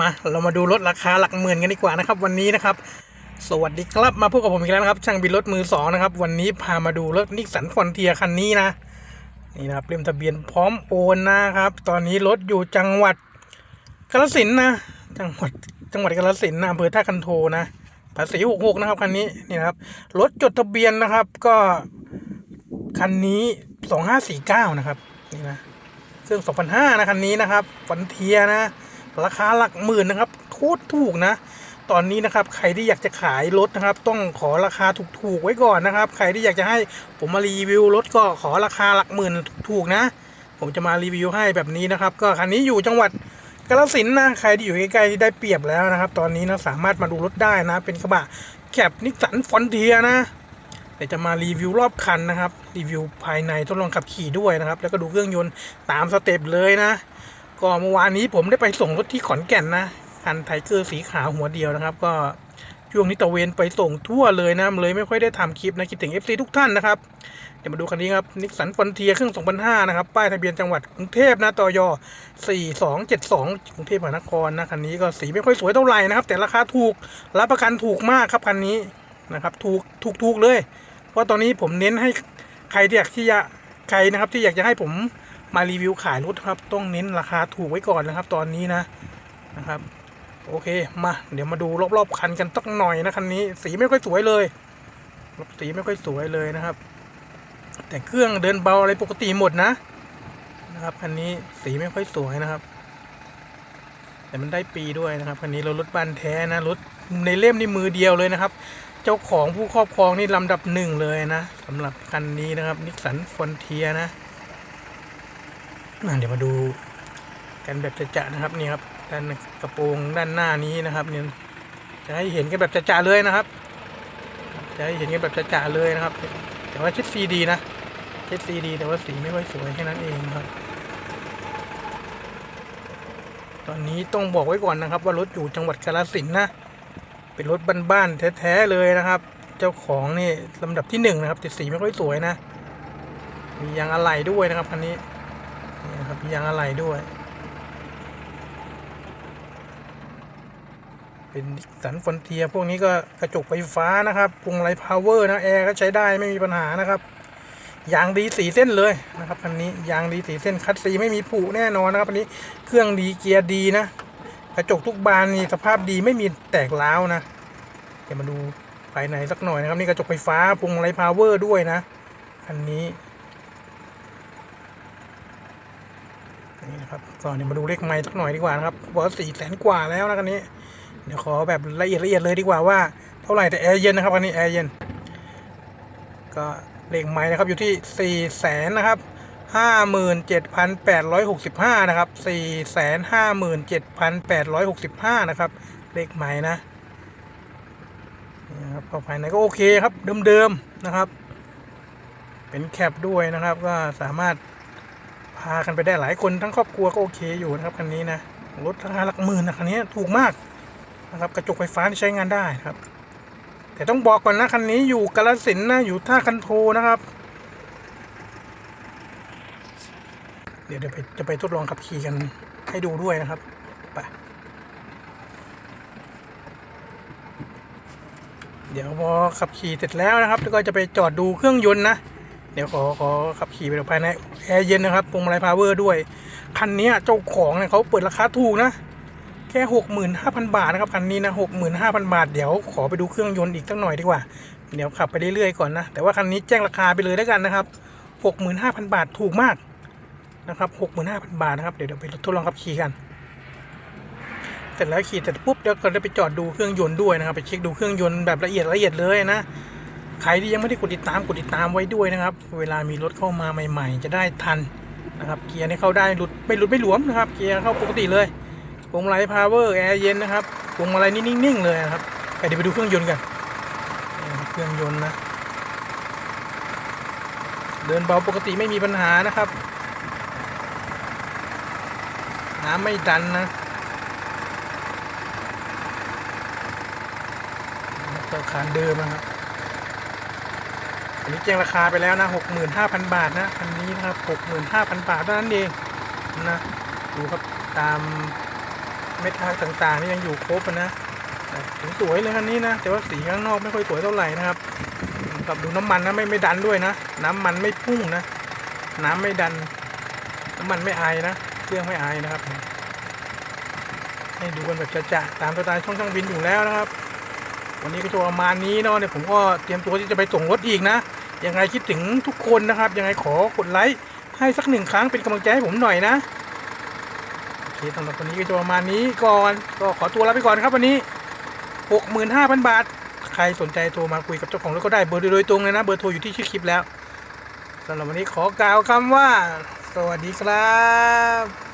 มาเรามาดูรถราคาหลักหมื่นกันดีกว่านะครับ วันนี้นะครับ สวัสดีครับมาพบกับผมอีกแล้วนะครับ ช่างบินรถมือสองนะครับ วันนี้พามาดูรถนิสสันฟอนเทียคันนี้นะ นี่นะครับเล่มทะเบียนพร้อมโอนนะครับ ตอนนี้รถอยู่จังหวัดกาฬสินนะ จังหวัดจังหวัดกาฬสินนะอำเภอท่าคันโทนะภาษีหกหกนะครับคันนี้นี่นะครับรถจดทะเบียนนะครับ ก็คันนี้สองห้าสี่เก้านะครับนี่นะเครื่อง2,500นะคันนี้นะครับฟันเทียนะ ราคาหลักหมื่นนะครับโคตรถูกนะ ตอนนี้นะครับใครที่อยากจะขายรถนะครับ ต้องขอราคาถูกๆไว้ก่อนนะครับ ใครที่อยากจะให้ผมมารีวิวรถก็ขอราคาหลักหมื่นถูกๆนะ ผมจะมารีวิวให้แบบนี้นะครับ ก็คันนี้อยู่จังหวัดกาฬสินนะใครที่อยู่ใกล้ๆได้เปรียบแล้วนะครับ ตอนนี้นะสามารถมาดูรถได้นะ เป็นกระบะแคปนิสสันฟอนเทียนะเดี๋ยวจะมารีวิวรอบคันนะครับ รีวิวภายในทดลองขับขี่ด้วยนะครับ แล้วก็ดูเครื่องยนต์ตามสเต็ปเลยนะ ก็เมื่อวานนี้ผมได้ไปส่งรถที่ขอนแก่นนะคันไทเกอร์สีขาวหัวเดียวนะครับ ก็ช่วงนี้ตะเวนไปส่งทั่วเลยนะเลยไม่ค่อยได้ทำคลิปนะคิดถึง FC ทุกท่านนะครับเดี๋ยวมาดูคันนี้ครับนิสสันฟอนเทียเครื่อง2005นะครับป้ายทะเบียนจังหวัดกรุงเทพนะตอย4272กรุงเทพมหานครนะคันนี้ก็สีไม่ค่อยสวยเท่าไหร่นะครับ แต่ราคาถูกรับประกันถูกมากครับคันนี้นะครับถูกถูกถูกเลย เพราะตอนนี้ผมเน้นให้ใครที่อยากที่จะใครนะครับที่อยากจะให้ผม มารีวิวขายรถครับ ต้องเน้นราคาถูกไว้ก่อนนะครับ ตอนนี้นะนะครับ โอเคมาเดี๋ยวมาดูรอบๆคันกันสักหน่อยนะคันนี้ สีไม่ค่อยสวยเลยสีไม่ค่อยสวยเลยนะครับ แต่เครื่องเดินเบาอะไรปกติหมดนะนะครับคันนี้สีไม่ค่อยสวยนะครับแต่มันได้ปีด้วยนะครับคันนี้เรารถบ้านแท้นะรถในเล่มนี่มือเดียวเลยนะครับ เจ้าของผู้ครอบครองนี่ลำดับหนึ่งเลยนะสำหรับคันนี้นะครับนิสสันฟอนเทียนะอะ เดี๋ยวมาดูกันแบบจะๆนะครับนี่ครับด้านกระโปรงด้านหน้านี้นะครับเนี่ยจะให้เห็นกันแบบจะๆเลยนะครับ จะให้เห็นกันแบบจะๆเลยนะครับ แต่ว่าชิดซีดีนะชิดซีดีแต่ว่าสีไม่ค่อยสวยแค่นั้นเองครับ ตอนนี้ต้องบอกไว้ก่อนนะครับ ว่ารถอยู่จังหวัดกาฬสินธุ์นะ เป็นรถบ้านๆแท้ๆเลยนะครับ เจ้าของนี่ลำดับที่หนึ่งนะครับแต่สีไม่ค่อยสวยนะ มียางอะไหล่ด้วยนะครับคันนี้ นี่นะครับยางอะไหล่ด้วย เป็นสันฟอนเทียพวกนี้ก็กระจกไฟฟ้านะครับพวงมาลัยพาวเวอร์นะแอร์ก็ใช้ได้ไม่มีปัญหานะครับยางดีสีเส้นเลยนะครับคันนี้ยางดีสีเส้นคัดสีไม่มีผุแน่นอนนะครับคันนี้เครื่องดีเกียร์ดีนะ กระจกทุกบานนี่สภาพดีไม่มีแตกร้าวนะเดี๋ยวมาดูภายในสักหน่อยนะครับ นี่กระจกไฟฟ้าพวงมาลัยพาวเวอร์ด้วยนะคันนี้ นะครับก็เดี๋ยวมาดูเลขไม้สักหน่อยดีกว่านะครับบอกว่าสี่แสนกว่าแล้วนะคันนี้ เดี๋ยวขอแบบละเอียดละเอียดเลยดีกว่าว่าเท่าไหร่แต่แอร์เย็นนะครับคันนี้แอร์เย็นก็เลขไม้นะครับอยู่ที่สี่แสนนะครับห้าหมื่นเจ็ดพันแปดร้อยหกสิบห้านะครับสี่แสนห้าหมื่นเจ็ดพันแปดร้อยหกสิบห้านะครับเลขใหม่นะนะครับภายในก็โอเคครับเดิมๆนะครับ เป็นแคปด้วยนะครับ ก็สามารถ พากันไปได้หลายคนทั้งครอบครัวก็โอเคอยู่นะครับคันนี้นะรถราคาหลักหมื่นนะคันนี้ถูกมากนะครับกระจกไฟฟ้าที่ใช้งานได้ครับ แต่ต้องบอกก่อนนะคันนี้อยู่กาฬสินนะอยู่ท่าคันโทนะครับ เดี๋ยวเดี๋ยวไปจะไปทดลองขับขี่กันให้ดูด้วยนะครับไปเดี๋ยวพอขับขี่เสร็จแล้วนะครับแล้วก็จะไปจอดดูเครื่องยนต์นะ เดี๋ยวขอขอขับขี่ไปดูภายในแอร์เย็นนะครับพวงมาลัยพาวเวอร์ด้วย คันนี้เจ้าของเนี่ยเขาเปิดราคาถูกนะ แค่หกหมื่นห้าพันบาทนะครับคันนี้นะหกหมื่นห้าพันบาท เดี๋ยวขอไปดูเครื่องยนต์อีกสักหน่อยดีกว่า เดี๋ยวขับไปเรื่อยๆก่อนนะ แต่ว่าคันนี้แจ้งราคาไปเลยแล้วกันนะครับหกหมื่นห้าพันบาทถูกมากนะครับหกหมื่นห้าพันบาทนะครับ เดี๋ยวเดี๋ยวไปทดลองขับขี่กัน เสร็จแล้วขี่เสร็จปุ๊บเดี๋ยวก็จะไปจอดดูเครื่องยนต์ด้วยนะครับ ไปเช็คดูเครื่องยนต์แบบละเอียดละเอียดเลยนะ ใครที่ยังไม่ได้กดติดตามกดติดตามไว้ด้วยนะครับ เวลามีรถเข้ามาใหม่ ๆ จะได้ทันนะครับ เกียร์นี่เข้าได้หลุดไม่หลุดไม่หลวมนะครับ เกียร์เข้าปกติเลยพวงมาลัยพาวเวอร์แอร์เย็นนะครับพวงมาลัยนี่นิ่งๆเลยนะครับเดี๋ยวไปดูเครื่องยนต์กันเครื่องยนต์นะ เดินเบาปกติไม่มีปัญหานะครับ น้ำไม่ดันนะตัวคานเดิมนะครับ นนี้แจ้งราคาไปแล้วนะหกหมื่นห้าพันบาทนะอันนี้นะครับหกหมื่นห้าพันบาทเท่านั้นเองนะดูครับตามเม็ดทางต่างๆนี่ยังอยู่ครบอะนะสวยๆเลยคันนี้นะแต่ว่าสีข้างนอกไม่ค่อยสวยเท่าไหร่นะครับกับดูน้ำมันนะไม่ไม่ดันด้วยนะ น้ำมันไม่พุ่งนะ น้ำไม่ดัน น้ำมันไม่ไอนะเครื่องไม่ไอนะครับให้ดูกันแบบจะๆตามสไตล์ช่องช่างบินอยู่แล้วนะครับ วันนี้ก็จะประมาณนี้เนาะเดี๋ยผมก็เตรียมตัวที่จะไปส่งรถอีกนะ ยังไงคิดถึงทุกคนนะครับ ยังไงขอกดไลค์ให้สักหนึ่งครั้งเป็นกำลังใจให้ผมหน่อยนะโอเคสำหรับวันนี้ก็จะประมาณนี้ก่อนก็ขอตัวลาไปก่อนครับวันนี้ 65,000 บาท ใครสนใจโทรมาคุยกับเจ้าของรถก็ได้เบอร์โดยตรงเลยนะเบอร์โทรอยู่ที่ชื่อคลิปแล้วสำหรับวันนี้ขอกล่าวคำว่า สวัสดีครับ